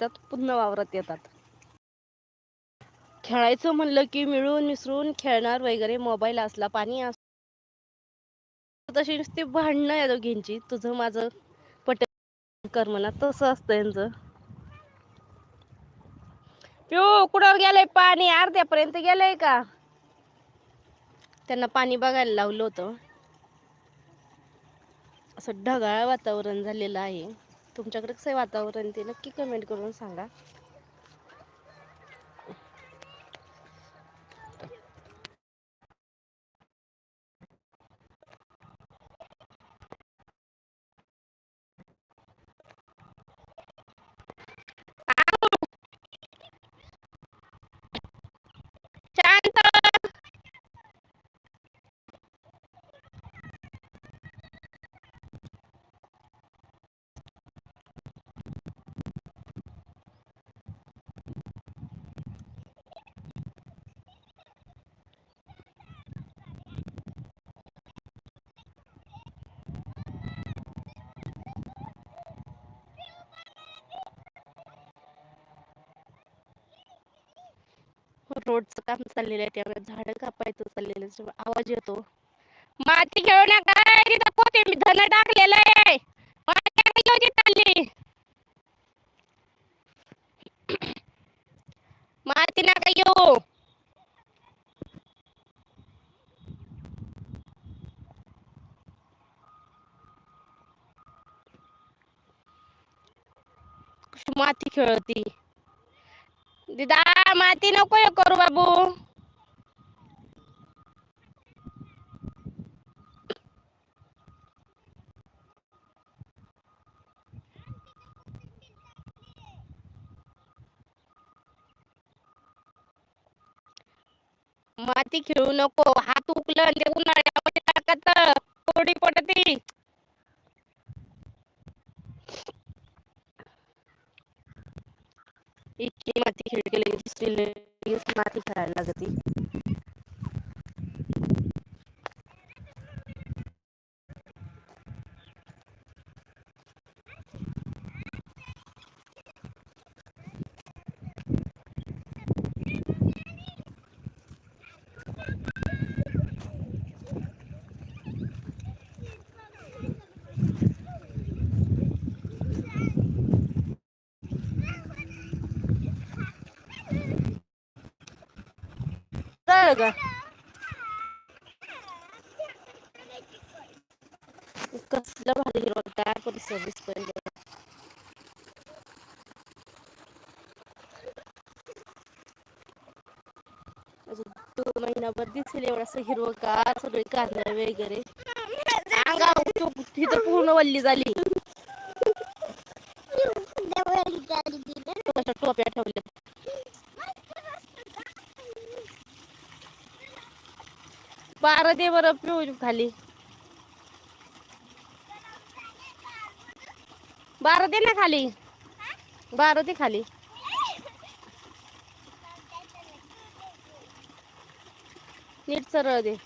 त्यात पुन्हा वावरात येतात. खेळायचं म्हणलं की मिळून मिसळून खेळणार वगैरे मोबाईल असला पाणी अस तशी नुसती भांडणं या दोघींची तुझं माझं पट कर म्हणा तसं असतं यांचं पिऊ कुठं गेलंय पाणी? अर्ध्यापर्यंत गेलंय का? त्यांना पाणी बघायला लावलं होतं. असं ढगाळ वातावरण झालेलं आहे. तुमच्याकडे कसं आहे वातावरण ते नक्की कमेंट करून सांगा. रोडचं काम चाललेलं आहे त्यामुळे झाडं कापायचं चाललेलं आहे आवाज येतो. माती घेऊ नका तिथं पोते मी धन टाकलेलं आहे. माती घेऊ चालली माती नका घेऊ कशी माती खेळती. दिदा माती नको हे करू बाबू. माती खेळू नको हात उकलं ते उन्हाळ्यामध्ये माती खेळायला कळलं का? कसलं भारी हिरवगार परिसर दिसतोय अजून दोन महिनाभर दिसेल एवढं असं हिरवगार सगळे कारलं वगैरे. तिथं पूर्ण वल्ली झाली. टोप्या ठेवल्या. बारा दे बरं पिऊ खाली. बारा दे ना खाली. बारा दे खाली. नीट सरळ दे.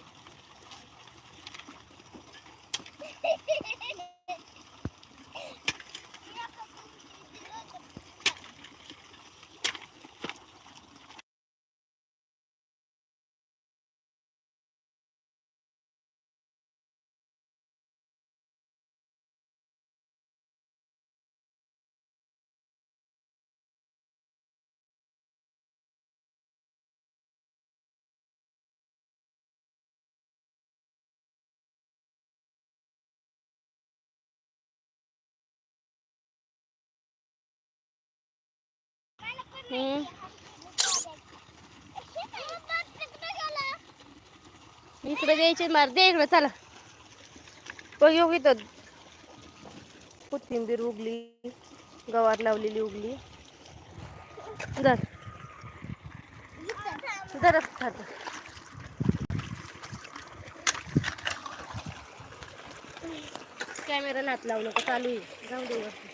इकडे द्यायचे मार दे इकडे चला. बघ येऊ इथं. कोथिंबीर उगली गवार लावलेली उगली. जर जरच खात. कॅमेरा नात लावू का चालू आहे. जाऊ दे.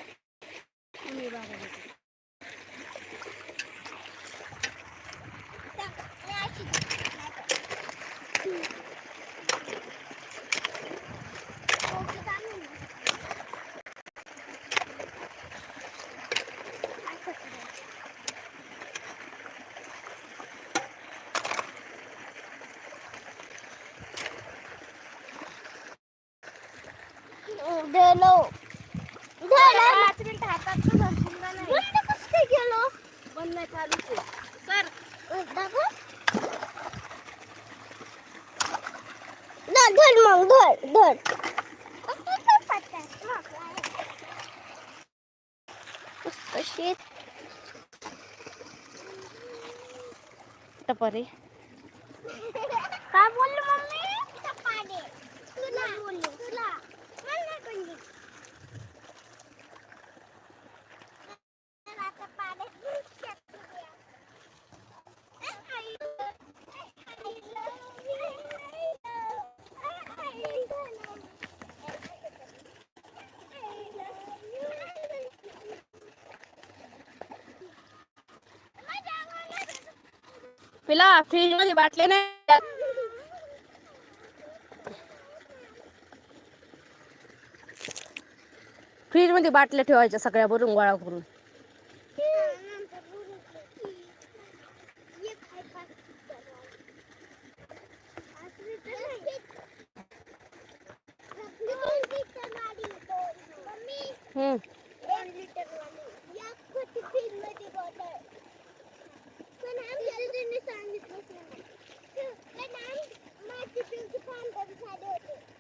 बंद नाही चालूच आहे सर दाखव धर धर मग धर धर मस्त शेत टपारे काय बोलली मम्मी चपाडे तुला बोलली तुला मला नाही कोणी पिला फ्रीजमध्ये बाटले नाही फ्रीजमध्ये बाटल्या ठेवायच्या सगळ्या भरून गोळा करून. हम्म. I'm just going to find the other.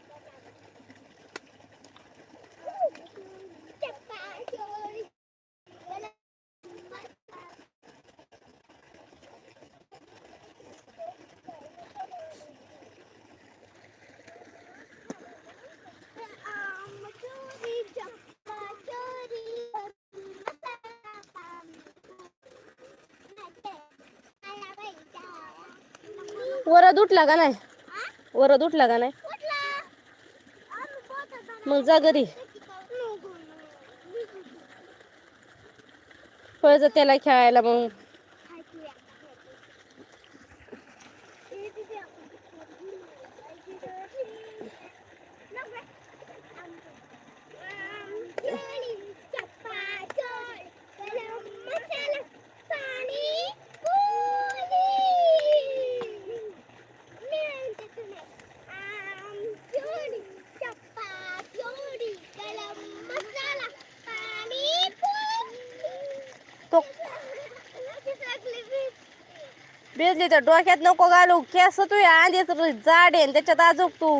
Varad उठला का नाही? वरद उठला का नाही? मग जा घरी. पळत त्याला खेळायला मग. भिजली तर डोक्यात नको घालू. केस तू आधीच जाड आहे त्याच्यात आजूक तू.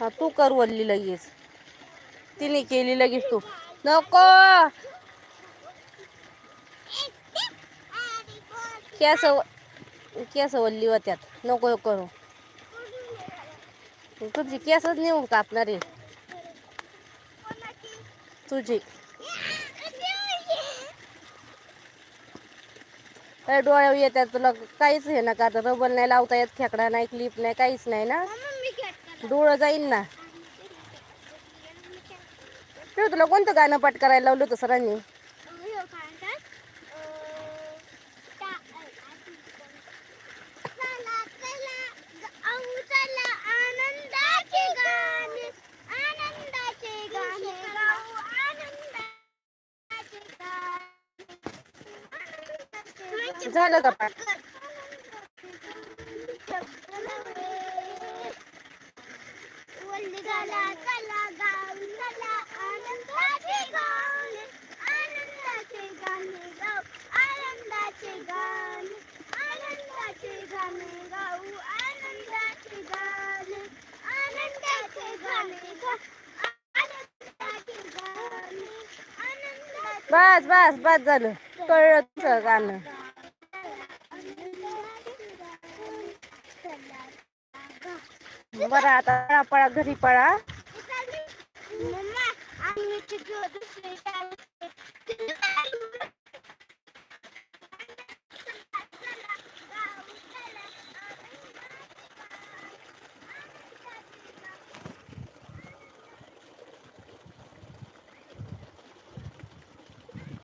हा तू कर वल्ली लगेच. तिने केली लगेच तू. नको. केस केस वल्ली होत्यात. नको करू. तुझी केसच नेऊन कापणार आहे. तुझी. काय डोळ्यावर येतात तुला काहीच हे नका आता. रबर नाही लावता येत खेकडा नाही क्लिप नाही काहीच नाही ना. डोळं जाईल ना. तुला कोणतं गाणं पाठ करायला लावलं होतं सरांनी आनंदाचे गाणे आनंदाचे गाणे गाऊ आनंदाचे गाणे झालं का पाठ चला चला गाऊ चला आनंदाचे गाणे आनंदाचे गाणे गाऊ आनंदाचे गाणे आनंदाचे गाणे गाऊ आनंदाचे गाणे आनंदाचे गाणे गाऊ आनंदाचे गाणे आनंदाचे बस बस बस झालं. कळलं तुझं गाणं. बरं आता पळा घरी पळा.